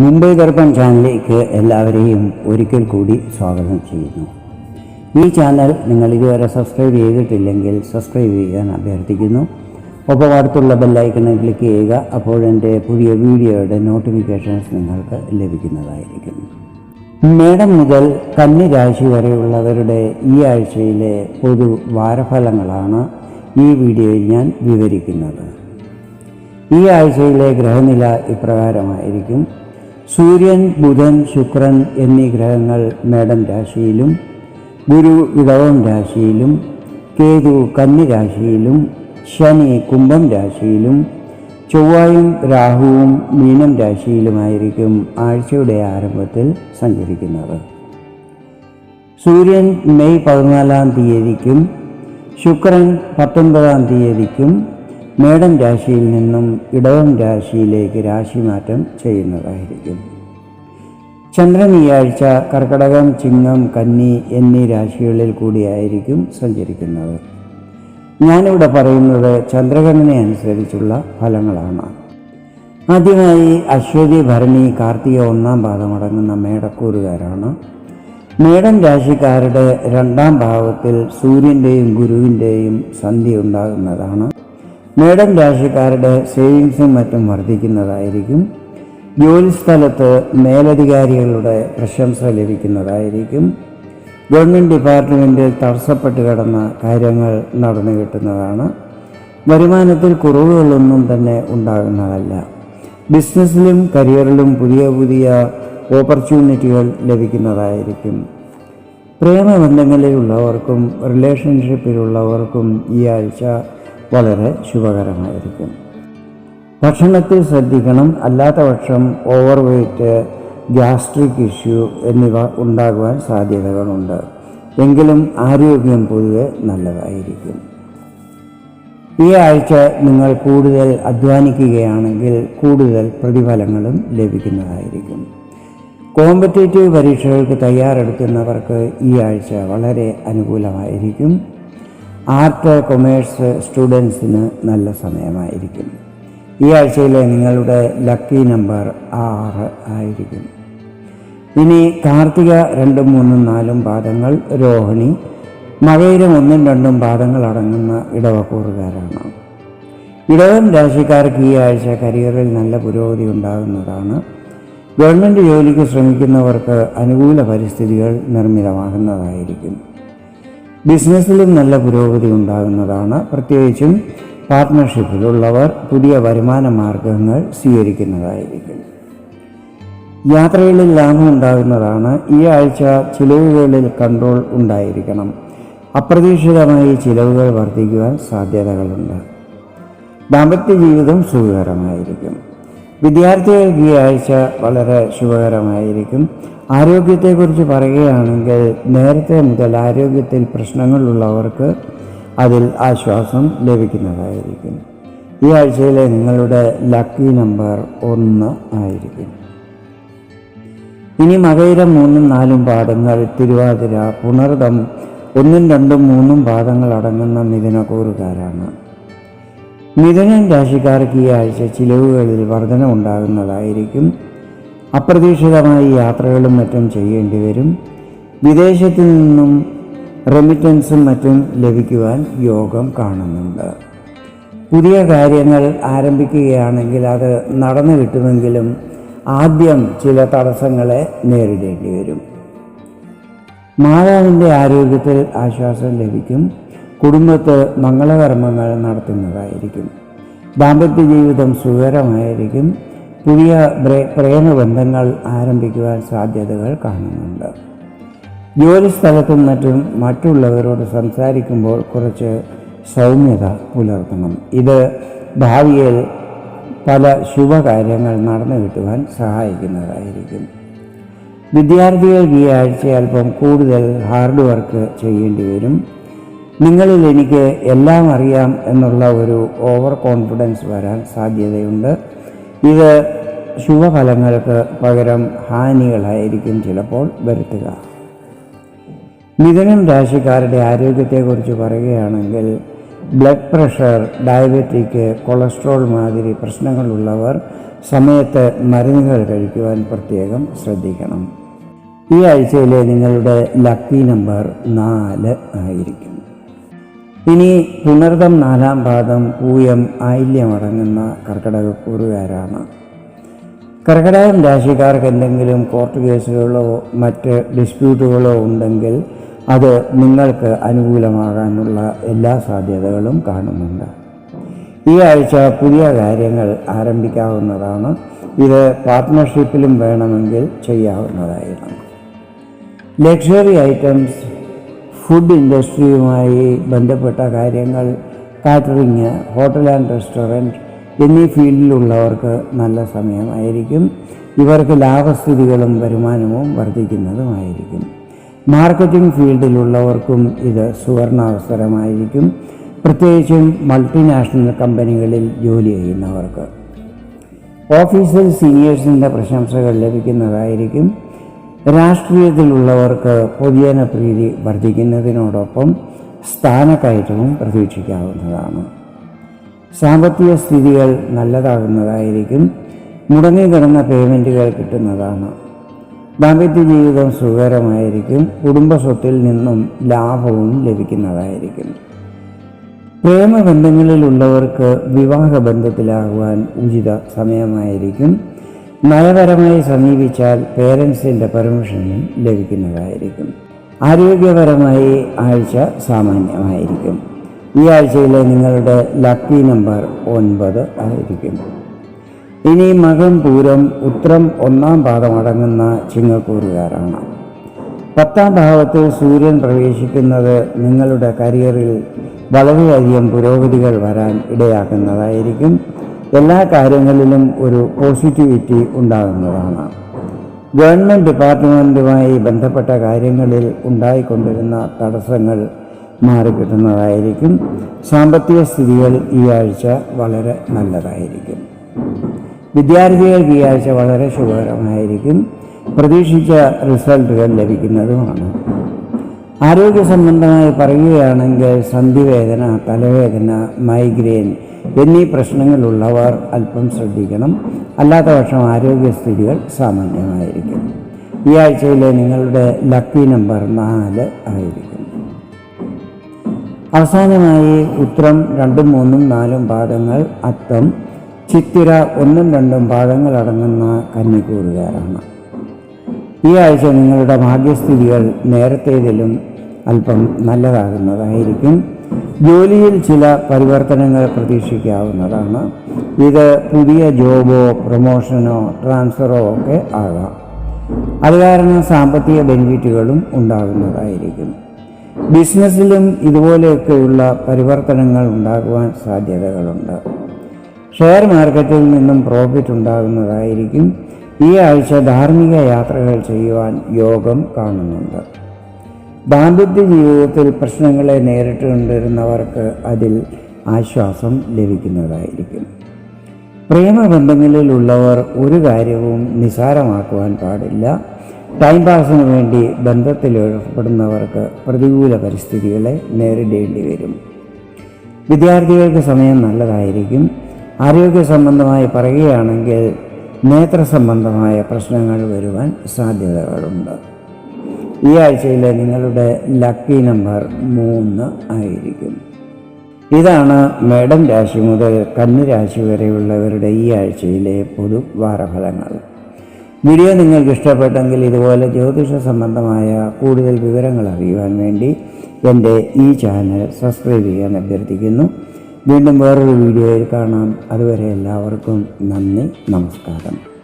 മുംബൈ ദർപ്പൺ ചാനലിലേക്ക് എല്ലാവരെയും ഒരിക്കൽ കൂടി സ്വാഗതം ചെയ്യുന്നു. ഈ ചാനൽ നിങ്ങൾ ഇതുവരെ സബ്സ്ക്രൈബ് ചെയ്തിട്ടില്ലെങ്കിൽ സബ്സ്ക്രൈബ് ചെയ്യാൻ അഭ്യർത്ഥിക്കുന്നു. ഒപ്പം അടുത്തുള്ള ബെല്ലൈക്കണിൽ ക്ലിക്ക് ചെയ്യുക അപ്പോൾ എന്റെ പുതിയ വീഡിയോയുടെ നോട്ടിഫിക്കേഷൻസ് നിങ്ങൾക്ക് ലഭിക്കുന്നതായിരിക്കും. മേടം മുതൽ കന്നി രാശി വരെയുള്ളവരുടെ ഈ ആഴ്ചയിലെ പൊതു വാരഫലങ്ങളാണ് ഈ വീഡിയോയിൽ ഞാൻ വിവരിക്കുന്നത്. ഈ ആഴ്ചയിലെ ഗ്രഹനില ഇപ്രകാരമായിരിക്കും. സൂര്യൻ ബുധൻ ശുക്രൻ എന്നീ ഗ്രഹങ്ങൾ മേടം രാശിയിലും ഗുരു ഇടവം രാശിയിലും കേതു കന്നി രാശിയിലും ശനി കുംഭം രാശിയിലും ചൊവ്വായും രാഹുവും മീനം രാശിയിലുമായിരിക്കും ആഴ്ചയുടെ ആരംഭത്തിൽ സഞ്ചരിക്കുന്നത്. സൂര്യൻ മെയ് പതിനാലാം തീയതിക്കും ശുക്രൻ പത്തൊൻപതാം തീയതിക്കും മേടം രാശിയിൽ നിന്നും ഇടവം രാശിയിലേക്ക് രാശിമാറ്റം ചെയ്യുന്നതായിരിക്കും. ചന്ദ്രൻ ഈ ആഴ്ച കർക്കടകം ചിങ്ങം കന്നി എന്നീ രാശികളിൽ കൂടിയായിരിക്കും സഞ്ചരിക്കുന്നത്. ഞാനിവിടെ പറയുന്നത് ചന്ദ്രകണനെ അനുസരിച്ചുള്ള ഫലങ്ങളാണ്. ആദ്യമായി അശ്വതി ഭരണി കാർത്തിക ഒന്നാം പാദമടങ്ങുന്ന മേടക്കൂറുകാരാണ്. മേടം രാശിക്കാരുടെ രണ്ടാം ഭാവത്തിൽ സൂര്യന്റെയും ഗുരുവിന്റെയും സന്ധി ഉണ്ടാകുന്നതാണ്. മേടം രാശിക്കാരുടെ സേവിങ്സും മറ്റും വർദ്ധിക്കുന്നതായിരിക്കും. ജോലിസ്ഥലത്ത് മേലധികാരികളുടെ പ്രശംസ ലഭിക്കുന്നതായിരിക്കും. ഗവൺമെന്റ് ഡിപ്പാർട്ട്മെന്റിൽ തടസ്സപ്പെട്ട് കിടന്ന കാര്യങ്ങൾ നടന്നു കിട്ടുന്നതാണ്. വരുമാനത്തിൽ കുറവുകളൊന്നും തന്നെ ഉണ്ടാകുന്നതല്ല. ബിസിനസ്സിലും കരിയറിലും പുതിയ പുതിയ ഓപ്പർച്യൂണിറ്റികൾ ലഭിക്കുന്നതായിരിക്കും. പ്രേമബന്ധങ്ങളിലുള്ളവർക്കും റിലേഷൻഷിപ്പിലുള്ളവർക്കും ഈ ആഴ്ച വളരെ ശുഭകരമായിരിക്കും. ഭക്ഷണത്തിൽ ശ്രദ്ധിക്കണം അല്ലാത്ത പക്ഷം ഓവർ വെയ്റ്റ് ഗ്യാസ്ട്രിക് ഇഷ്യൂ എന്നിവ ഉണ്ടാകുവാൻ സാധ്യതകളുണ്ട്. എങ്കിലും ആരോഗ്യം പൊതുവെ നല്ലതായിരിക്കും. ഈ ആഴ്ച നിങ്ങൾ കൂടുതൽ അധ്വാനിക്കുകയാണെങ്കിൽ കൂടുതൽ പ്രതിഫലങ്ങളും ലഭിക്കുന്നതായിരിക്കും. കോമ്പറ്റേറ്റീവ് പരീക്ഷകൾക്ക് തയ്യാറെടുക്കുന്നവർക്ക് ഈ ആഴ്ച വളരെ അനുകൂലമായിരിക്കും. ആർട്ട് കൊമേഴ്സ് സ്റ്റുഡൻസിന് നല്ല സമയമായിരിക്കും. ഈ ആഴ്ചയിലെ നിങ്ങളുടെ ലക്കി നമ്പർ ആറ് ആയിരിക്കും. ഇനി കാർത്തിക രണ്ടും മൂന്നും നാലും പാദങ്ങൾ രോഹിണി മകയിലും ഒന്നും രണ്ടും പാദങ്ങൾ അടങ്ങുന്ന ഇടവക്കൂറുകാരാണ്. ഇടവൻ രാശിക്കാർക്ക് ഈ ആഴ്ച കരിയറിൽ നല്ല പുരോഗതി ഉണ്ടാകുന്നതാണ്. ഗവൺമെന്റ് ജോലിക്ക് ശ്രമിക്കുന്നവർക്ക് അനുകൂല പരിസ്ഥിതികൾ നിർമ്മിതമാകുന്നതായിരിക്കും. ബിസിനസ്സിലും നല്ല പുരോഗതി ഉണ്ടാകുന്നതാണ്. പ്രത്യേകിച്ചും പാർട്ട്ണർഷിപ്പിലുള്ളവർ പുതിയ വരുമാന മാർഗങ്ങൾ സ്വീകരിക്കുന്നതായിരിക്കും. യാത്രകളിൽ ലാഭം ഉണ്ടാകുന്നതാണ്. ഈ ആഴ്ച ചിലവുകളിൽ കൺട്രോൾ ഉണ്ടായിരിക്കണം. അപ്രതീക്ഷിതമായി ചിലവുകൾ വർദ്ധിക്കുവാൻ സാധ്യതകളുണ്ട്. ദാമ്പത്യ ജീവിതം സുഖകരമായിരിക്കും. വിദ്യാർത്ഥികൾക്ക് ഈ ആഴ്ച വളരെ ശുഭകരമായിരിക്കും. ആരോഗ്യത്തെക്കുറിച്ച് പറയുകയാണെങ്കിൽ നേരത്തെ മുതൽ ആരോഗ്യത്തിൽ പ്രശ്നങ്ങളുള്ളവർക്ക് അതിൽ ആശ്വാസം ലഭിക്കുന്നതായിരിക്കും. ഈ ആഴ്ചയിലെ നിങ്ങളുടെ ലക്കി നമ്പർ ഒന്ന് ആയിരിക്കും. ഇനി മകയിരം മൂന്നും നാലും പാദങ്ങൾ തിരുവാതിര പുണർദം ഒന്നും രണ്ടും മൂന്നും പാദങ്ങൾ അടങ്ങുന്ന മിഥുനക്കൂറുകാരാണ്. മിഥുനൻ രാശിക്കാർക്ക് ഈ ആഴ്ച ചിലവുകളിൽ വർധന ഉണ്ടാകുന്നതായിരിക്കും അപ്രതീക്ഷിതമായി യാത്രകളും മറ്റും ചെയ്യേണ്ടി വരും. വിദേശത്തു നിന്നും റെമിറ്റൻസും മറ്റും ലഭിക്കുവാൻ യോഗം കാണുന്നുണ്ട്. പുതിയ കാര്യങ്ങൾ ആരംഭിക്കുകയാണെങ്കിൽ അത് നടന്നു കിട്ടുമെങ്കിലും ആദ്യം ചില തടസ്സങ്ങളെ നേരിടേണ്ടി വരും. മാതാവിന്റെ ആരോഗ്യത്തിൽ ആശ്വാസം ലഭിക്കും. കുടുംബത്ത് മംഗളകർമ്മങ്ങൾ നടത്തുന്നതായിരിക്കും. ദാമ്പത്യ ജീവിതം സുഖകരമായിരിക്കും. പുതിയ പ്രേമബന്ധങ്ങൾ ആരംഭിക്കുവാൻ സാധ്യതകൾ കാണുന്നുണ്ട്. ജോലിസ്ഥലത്തും മറ്റും മറ്റുള്ളവരോട് സംസാരിക്കുമ്പോൾ കുറച്ച് സൗമ്യത പുലർത്തണം. ഇത് ഭാവിയിൽ പല ശുഭകാര്യങ്ങൾ നടന്നു കിട്ടുവാൻ സഹായിക്കുന്നതായിരിക്കും. വിദ്യാർത്ഥികൾക്ക് ഈ ആഴ്ച അല്പം കൂടുതൽ ഹാർഡ് വർക്ക് ചെയ്യേണ്ടി വരും. നിങ്ങളിൽ എനിക്ക് എല്ലാം അറിയാം എന്നുള്ള ഒരു ഓവർ കോൺഫിഡൻസ് വരാൻ സാധ്യതയുണ്ട്. ഇത് ശുഭഫലങ്ങൾക്ക് പകരം ഹാനികളായിരിക്കും ചിലപ്പോൾ വരുത്തുക. മിഥുനം രാശിക്കാരുടെ ആരോഗ്യത്തെക്കുറിച്ച് പറയുകയാണെങ്കിൽ ബ്ലഡ് പ്രഷർ ഡയബറ്റിക് കൊളസ്ട്രോൾ മാതിരി പ്രശ്നങ്ങളുള്ളവർ സമയത്ത് മരുന്നുകൾ കഴിക്കുവാൻ പ്രത്യേകം ശ്രദ്ധിക്കണം. ഈ ആഴ്ചയിലെ നിങ്ങളുടെ ലക്കി നമ്പർ നാല് ആയിരിക്കും. ഇനി പുണർദം നാലാം പാദം പൂയം ആയില്യമടങ്ങുന്ന കർക്കിടകക്കൂറുകാരാണ്. കർക്കിടകം രാശിക്കാർക്ക് എന്തെങ്കിലും കോർട്ട് കേസുകളോ മറ്റ് ഡിസ്പ്യൂട്ടുകളോ ഉണ്ടെങ്കിൽ അത് നിങ്ങൾക്ക് അനുകൂലമാകാനുള്ള എല്ലാ സാധ്യതകളും കാണുന്നുണ്ട്. ഈ ആഴ്ച പുതിയ കാര്യങ്ങൾ ആരംഭിക്കാവുന്നതാണ്. ഇത് പാർട്ട്ണർഷിപ്പിലും വേണമെങ്കിൽ ചെയ്യാവുന്നതായിരുന്നു. ലക്ഷറി ഐറ്റംസ് ഫുഡ് ഇൻഡസ്ട്രിയുമായി ബന്ധപ്പെട്ട കാര്യങ്ങൾ കാറ്ററിങ് ഹോട്ടൽ ആൻഡ് റെസ്റ്റോറന്റ് എന്നീ ഫീൽഡിലുള്ളവർക്ക് നല്ല സമയമായിരിക്കും. ഇവർക്ക് ലാഭസ്ഥിതികളും വരുമാനവും വർദ്ധിക്കുന്നതുമായിരിക്കും. മാർക്കറ്റിംഗ് ഫീൽഡിലുള്ളവർക്കും ഇത് സുവർണാവസരമായിരിക്കും. പ്രത്യേകിച്ചും മൾട്ടിനാഷണൽ കമ്പനികളിൽ ജോലി ചെയ്യുന്നവർക്ക്. ഓഫീസിൽ സീനിയേഴ്സിന്റെ പ്രശംസകൾ ലഭിക്കുന്നതായിരിക്കും. രാഷ്ട്രീയത്തിലുള്ളവർക്ക് പൊതുജന പ്രീതി വർദ്ധിക്കുന്നതിനോടൊപ്പം സ്ഥാനക്കയറ്റവും പ്രതീക്ഷിക്കാവുന്നതാണ്. സാമ്പത്തിക സ്ഥിതികൾ നല്ലതാകുന്നതായിരിക്കും. മുടങ്ങിക്കിടന്ന പേയ്മെന്റുകൾ കിട്ടുന്നതാണ്. ദാമ്പത്യ ജീവിതം സുഖകരമായിരിക്കും. കുടുംബസ്വത്തിൽ നിന്നും ലാഭവും ലഭിക്കുന്നതായിരിക്കും. പ്രേമബന്ധങ്ങളിലുള്ളവർക്ക് വിവാഹ ബന്ധത്തിലാകുവാൻ ഉചിത സമയമായിരിക്കും. നയപരമായി സമീപിച്ചാൽ പേരൻസിന്റെ പെർമിഷനും ലഭിക്കുന്നതായിരിക്കും. ആരോഗ്യപരമായി ആഴ്ച സാമാന്യമായിരിക്കും. ഈ ആഴ്ചയിലെ നിങ്ങളുടെ ലക്കി നമ്പർ ഒൻപത് ആയിരിക്കും. ഇനി മകം പൂരം ഉത്രം ഒന്നാം പാദമടങ്ങുന്ന ചിങ്ങക്കൂറുകാരാണ്. പത്താം ഭാവത്തിൽ സൂര്യൻ പ്രവേശിക്കുന്നത് നിങ്ങളുടെ കരിയറിൽ വളരെയധികം പുരോഗതികൾ വരാൻ ഇടയാക്കുന്നതായിരിക്കും. എല്ലാ കാര്യങ്ങളിലും ഒരു പോസിറ്റിവിറ്റി ഉണ്ടാകുന്നതാണ്. ഗവൺമെന്റ് ഡിപ്പാർട്ട്മെന്റുമായി ബന്ധപ്പെട്ട കാര്യങ്ങളിൽ ഉണ്ടായിക്കൊണ്ടിരുന്ന തടസ്സങ്ങൾ മാറിക്കിട്ടുന്നതായിരിക്കും. സാമ്പത്തിക സ്ഥിതികൾ ഈ ആഴ്ച വളരെ നല്ലതായിരിക്കും. വിദ്യാർത്ഥികൾക്ക് ഈ ആഴ്ച വളരെ ശുഭകരമായിരിക്കും. പ്രതീക്ഷിച്ച റിസൾട്ടുകൾ ലഭിക്കുന്നതുമാണ്. ആരോഗ്യ സംബന്ധമായി പറയുകയാണെങ്കിൽ സന്ധിവേദന തലവേദന മൈഗ്രെയിൻ എന്നീ പ്രശ്നങ്ങളുള്ളവർ അല്പം ശ്രദ്ധിക്കണം. അല്ലാത്ത പക്ഷം ആരോഗ്യസ്ഥിതികൾ സാമാന്യമായിരിക്കും. ഈ ആഴ്ചയിലെ നിങ്ങളുടെ ലക്കി നമ്പർ നാല് ആയിരിക്കും. അവസാനമായി ഉത്രം രണ്ടും മൂന്നും നാലും പാദങ്ങൾ അത്തം ചിത്തിര ഒന്നും രണ്ടും പാദങ്ങൾ അടങ്ങുന്ന കന്നിക്കൂറുകാരാണ്. ഈ ആഴ്ച നിങ്ങളുടെ ഭാഗ്യസ്ഥിതികൾ നേരത്തേതിലും അല്പം നല്ലതാകുന്നതായിരിക്കും. ജോലിയിൽ ചില പരിവർത്തനങ്ങൾ പ്രതീക്ഷിക്കാവുന്നതാണ്. ഇത് പുതിയ ജോബോ പ്രൊമോഷനോ ട്രാൻസ്ഫറോ ഒക്കെ ആകാം. അത് കാരണം സാമ്പത്തിക ബെനിഫിറ്റുകളും ഉണ്ടാകുന്നതായിരിക്കും. ബിസിനസ്സിലും ഇതുപോലെയൊക്കെയുള്ള പരിവർത്തനങ്ങൾ ഉണ്ടാകുവാൻ സാധ്യതകളുണ്ട്. ഷെയർ മാർക്കറ്റിൽ നിന്നും പ്രോഫിറ്റ് ഉണ്ടാകുന്നതായിരിക്കും. ഈ ആഴ്ച ധാർമ്മിക യാത്രകൾ ചെയ്യുവാൻ യോഗം കാണുന്നുണ്ട്. ദാമ്പത്യ ജീവിതത്തിൽ പ്രശ്നങ്ങളെ നേരിട്ട് കൊണ്ടിരുന്നവർക്ക് അതിൽ ആശ്വാസം ലഭിക്കുന്നതായിരിക്കും. പ്രേമബന്ധങ്ങളിലുള്ളവർ ഒരു കാര്യവും നിസാരമാക്കുവാൻ പാടില്ല. ടൈം പാസിന് വേണ്ടി ബന്ധത്തിൽ ഏർപ്പെടുന്നവർക്ക് പ്രതികൂല പരിസ്ഥിതികളെ നേരിടേണ്ടി വരും. വിദ്യാർത്ഥികൾക്ക് സമയം നല്ലതായിരിക്കും. ആരോഗ്യ സംബന്ധമായി പറയുകയാണെങ്കിൽ നേത്ര സംബന്ധമായ പ്രശ്നങ്ങൾ വരുവാൻ സാധ്യതകളുണ്ട്. ഈ ആഴ്ചയിലെ നിങ്ങളുടെ ലക്കി നമ്പർ മൂന്ന് ആയിരിക്കും. ഇതാണ് മേടം രാശി മുതൽ കന്നി രാശി വരെയുള്ളവരുടെ ഈ ആഴ്ചയിലെ പൊതു വാരഫലങ്ങൾ. വീഡിയോ നിങ്ങൾക്ക് ഇഷ്ടപ്പെട്ടെങ്കിൽ ഇതുപോലെ ജ്യോതിഷ സംബന്ധമായ കൂടുതൽ വിവരങ്ങൾ അറിയുവാൻ വേണ്ടി എന്റെ ഈ ചാനൽ സബ്സ്ക്രൈബ് ചെയ്യാൻ അഭ്യർത്ഥിക്കുന്നു. വീണ്ടും വേറൊരു വീഡിയോയിൽ കാണാം. അതുവരെ എല്ലാവർക്കും നന്ദി നമസ്കാരം.